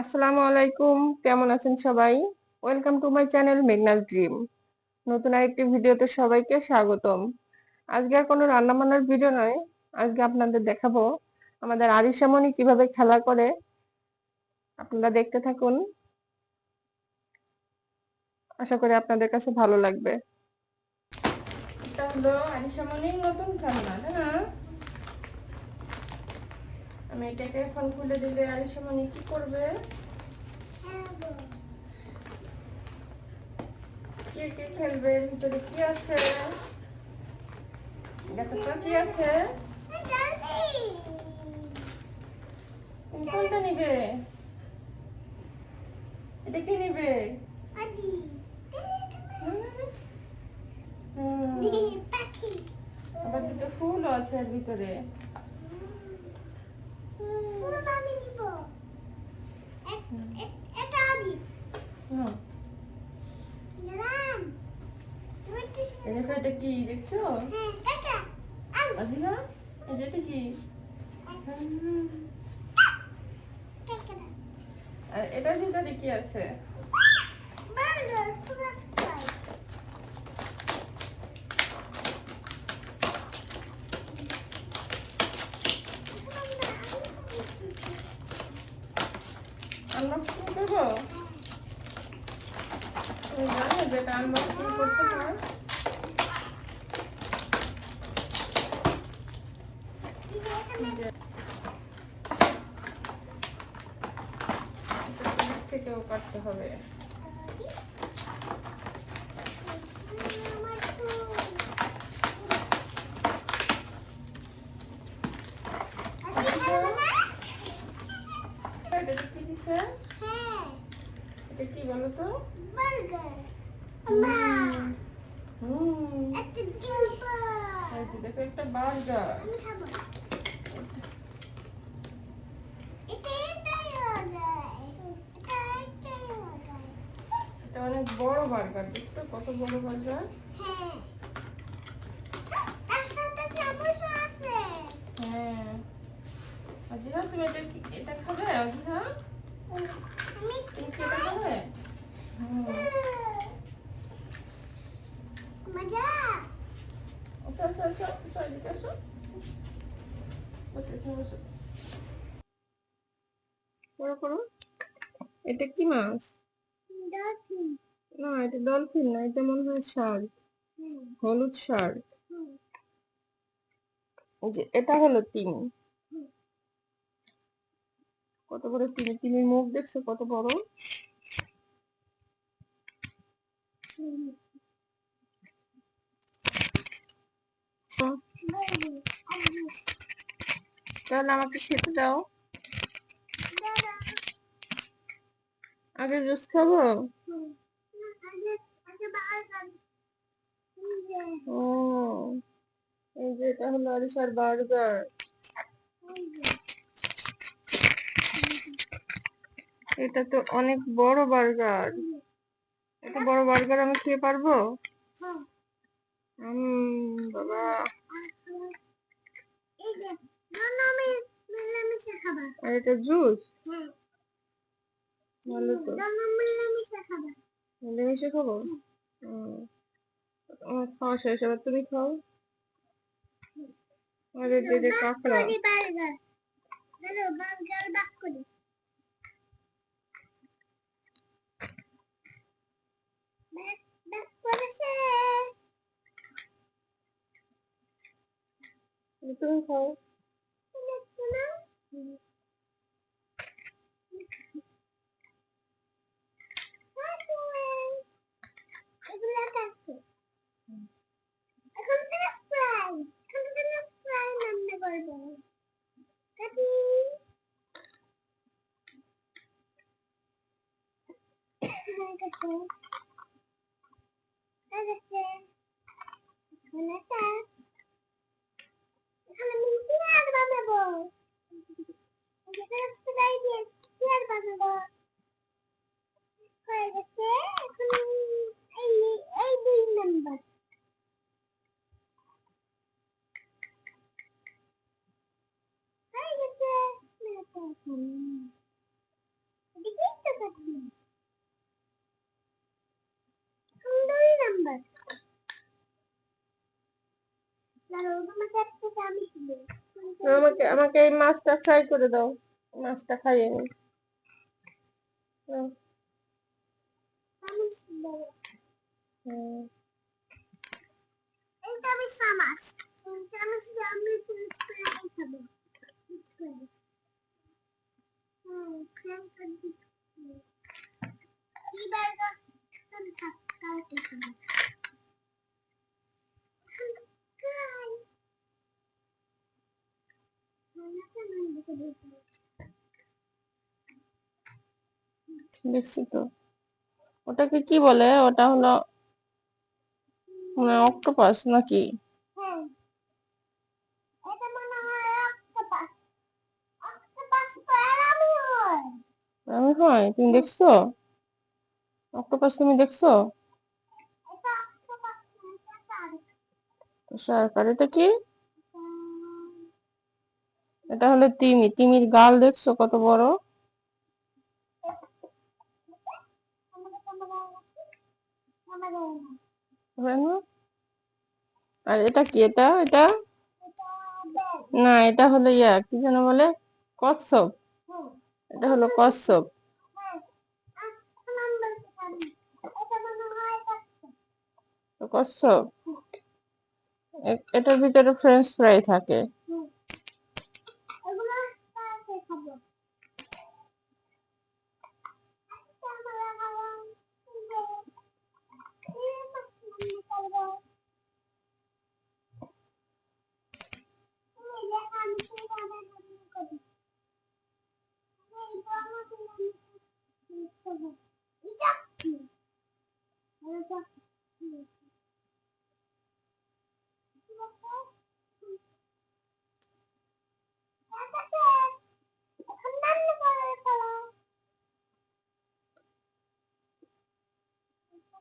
আসসালামু আলাইকুম। কেমন আছেন সবাই? Welcome to my channel Meghna's dream নতুন আরেকটি ভিডিওতে সবাইকে স্বাগতম। আজকে আর কোনো রান্না বান্নার ভিডিও নয়। আজকে আপনাদের দেখাবো আমাদের আরিসামণি কীভাবে খেলা করে। আপনারা দেখতে থাকুন। আশা করি আপনাদের কাছে ভালো লাগবে। এটা হলো আরিসামণির নতুন খেলনা, তাই না? আমি এটাকে এখন খুলে দিলে আরিসামণি কি করবে? কে কে খেলবে? ভিতরে কি আছে? কি আছে? কোনটা নিবে? এটা কি নিবে? আবার দুটো ফুলও আছে এর ভিতরে হুম, এই দেখো এটা কি দেখছ? আজিলা এটা। কি? আর এটার ভিতরে কি আছে? আনবক্সিং করব? তুমি জানো যে এটা আনবক্সিং করতে হয় যে এটা দিক থেকেও কাটতে হবে। এটা কি দিছে? এটা কি বলো তো? দেখো একটা বার্গার অনেক বড় বার্গার দেখছ? কত বড় বার্গার হ্যাঁ। আজিরা তুমি এটা কি এটা খাবে? আজিরা? তুমি এটা খাবে? মজা। এদিকে আসো। বসে বসো। করো করো। এটা কি মাছ? না, এটা ডলফিন না, এটা মনে হয় শার্ক হলুদ শার্ক যে, এটা হলো তিমি। কত বড় তিমি? তিমির মুখ দেখছ? কত বড়? তাহলে আমাকে খেতে দাও। আগে জুস খাব? ও এই যে এটা হলো আরিসার বার্গার। এটা তো অনেক বড় বার্গার। বড় বার্গার আমি খেয়ে পারব? বাবা। আর এটা জুস? ভালো তো। মিলেমিশে খাব। আমার খাওয়া শেষ এবার তুমি খাও। আরে দিদি কাঁকড়া। তুমি খাও। হয়ে গেছে হয়ে গেছে এখন এটা এখন আমি পেঁয়াজ বানাবো এখানে ফ্রাই দিয়ে পেঁয়াজ বানাবো হয়ে গেছে এখন এই এই দুই নাম্বার হয়ে গেছে আমাকে এই মাছটা ফ্রাই করে দাও মাছটা খাইয়ে নি চামচ দাও। হুম। এইটা আমি চামচ এই চামচ দিয়ে আমি ফ্রেঞ্চ ফ্রাই খাব french fry hmm french fry এই বার্গার আমি কালকে খাব ফ্রাই দেখছি তো ওটাকে কি বলে? ওটা হলো মানে অক্টোপাস নাকি? আমি হয় তুমি দেখছ? অক্টোপাস তুমি দেখছ? শার্ক আর এটা কি? এটা হলো তিমি। তিমির গাল দেখছ কত বড়? আর এটা কি? এটা এটা? না, এটা হলো ইয়া, কি যেন বলে? কচ্ছপ। এটা হলো কচ্ছপ। কচ্ছপ। এটার ভিতরে ফ্রেঞ্চ ফ্রাই থাকে এই বাটিটা নিব পড়ে গেল এটা ভাঙবে বিস্কিট হ্যাঁ আমি বিস্কিট রান্না করে চলো মা বিস্কিট রান্না করছি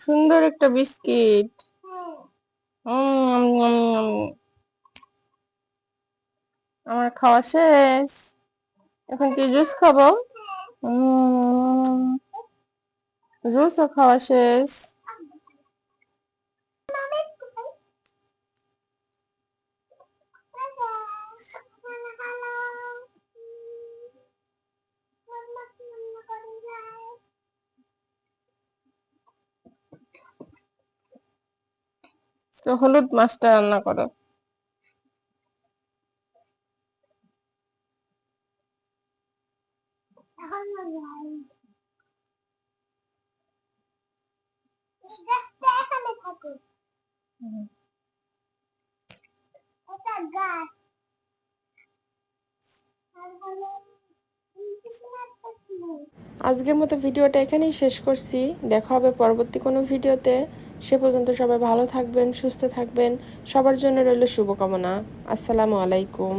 সুন্দর একটা বিস্কিট। আমার খাওয়া শেষ। এখন কি জুস খাব? জুসও খাওয়া শেষ। তো হলুদ মাছটা রান্না করো। আজকের মতো ভিডিওটা এখানেই শেষ করছি। দেখা হবে পরবর্তী কোনো ভিডিওতে। সে পর্যন্ত সবাই ভালো থাকবেন সুস্থ থাকবেন। সবার জন্য রইল শুভকামনা। আসসালামু আলাইকুম।